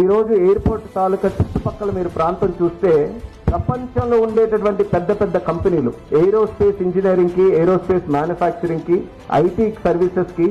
ఈరోజు ఎయిర్పోర్ట్ తాలూకా చుట్టుపక్కల మీరు ప్రాంతం చూస్తే ప్రపంచంలో ఉండేటటువంటి పెద్ద పెద్ద కంపెనీలు ఏరోస్పేస్ ఇంజనీరింగ్కి ఏరోస్పేస్ మ్యానుఫ్యాక్చరింగ్కి ఐటీ సర్వీసెస్కి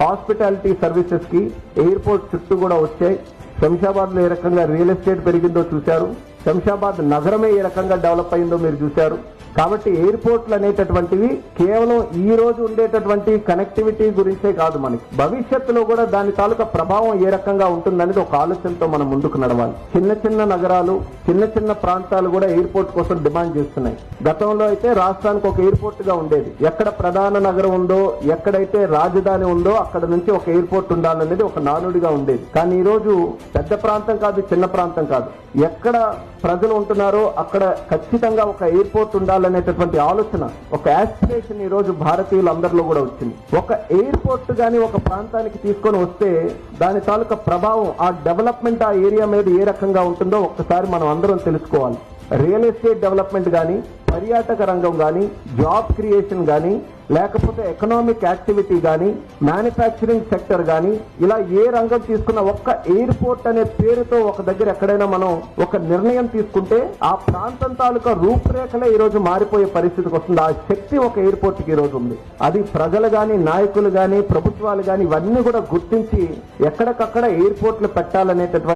హాస్పిటాలిటీ సర్వీసెస్కి ఎయిర్పోర్ట్ చుట్టూ కూడా వచ్చాయి. శంషాబాద్లో ఏ రకంగా రియల్ ఎస్టేట్ పెరిగిందో చూశారు. శంషాబాద్ నగరమే ఏ రకంగా డెవలప్ అయిందో మీరు చూశారు. కాబట్టి ఎయిర్పోర్ట్లు అనేటటువంటివి కేవలం ఈ రోజు ఉండేటటువంటి కనెక్టివిటీ గురించే కాదు మనకి. భవిష్యత్తులో కూడా దాని తాలూకా ప్రభావం ఏ రకంగా ఉంటుందనేది ఒక ఆలోచనతో మనం ముందుకు నడవాలి. చిన్న చిన్న నగరాలు చిన్న చిన్న ప్రాంతాలు కూడా ఎయిర్పోర్ట్ కోసం డిమాండ్ చేస్తున్నాయి. గతంలో అయితే రాష్ట్రానికి ఒక ఎయిర్పోర్ట్గా ఉండేది. ఎక్కడ ప్రధాన నగరం ఉందో ఎక్కడైతే రాజధాని ఉందో అక్కడ నుంచి ఒక ఎయిర్పోర్ట్ ఉండాలనేది ఒక నానుడిగా ఉండేది. కానీ ఈ రోజు పెద్ద ప్రాంతం కాదు చిన్న ప్రాంతం కాదు. ఎక్కడ ప్రజలు ఉంటున్నారో అక్కడ ఖచ్చితంగా ఒక ఎయిర్పోర్ట్ ఉండాలనేటటువంటి ఆలోచన ఒక యాస్పిరేషన్ ఈ రోజు భారతీయులందరిలో కూడా వచ్చింది. ఒక ఎయిర్పోర్ట్ గాని ఒక ప్రాంతానికి తీసుకొని వస్తే దాని తాలూకా ప్రభావం ఆ డెవలప్మెంట్ ఆ ఏరియా మీద ఏ రకంగా ఉంటుందో ఒక్కసారి మనం అందరం తెలుసుకోవాలి. రియల్ ఎస్టేట్ డెవలప్మెంట్ కానీ పర్యాటక రంగం కానీ జాబ్ క్రియేషన్ కానీ లేకపోతే ఎకనామిక్ యాక్టివిటీ కానీ మ్యానుఫ్యాక్చరింగ్ సెక్టర్ కానీ ఇలా ఏ రంగం తీసుకున్న ఒక్క ఎయిర్పోర్ట్ అనే పేరుతో ఒక దగ్గర ఎక్కడైనా మనం ఒక నిర్ణయం తీసుకుంటే ఆ ప్రాంతం తాలూకా రూపురేఖలే ఈ రోజు మారిపోయే పరిస్థితికి వస్తుంది. ఆ శక్తి ఒక ఎయిర్పోర్ట్కి రోజు ఉంది. అది ప్రజలు గాని నాయకులు గాని ప్రభుత్వాలు గాని ఇవన్నీ కూడా గుర్తించి ఎక్కడికక్కడ ఎయిర్పోర్ట్లు పెట్టాలనేటటువంటి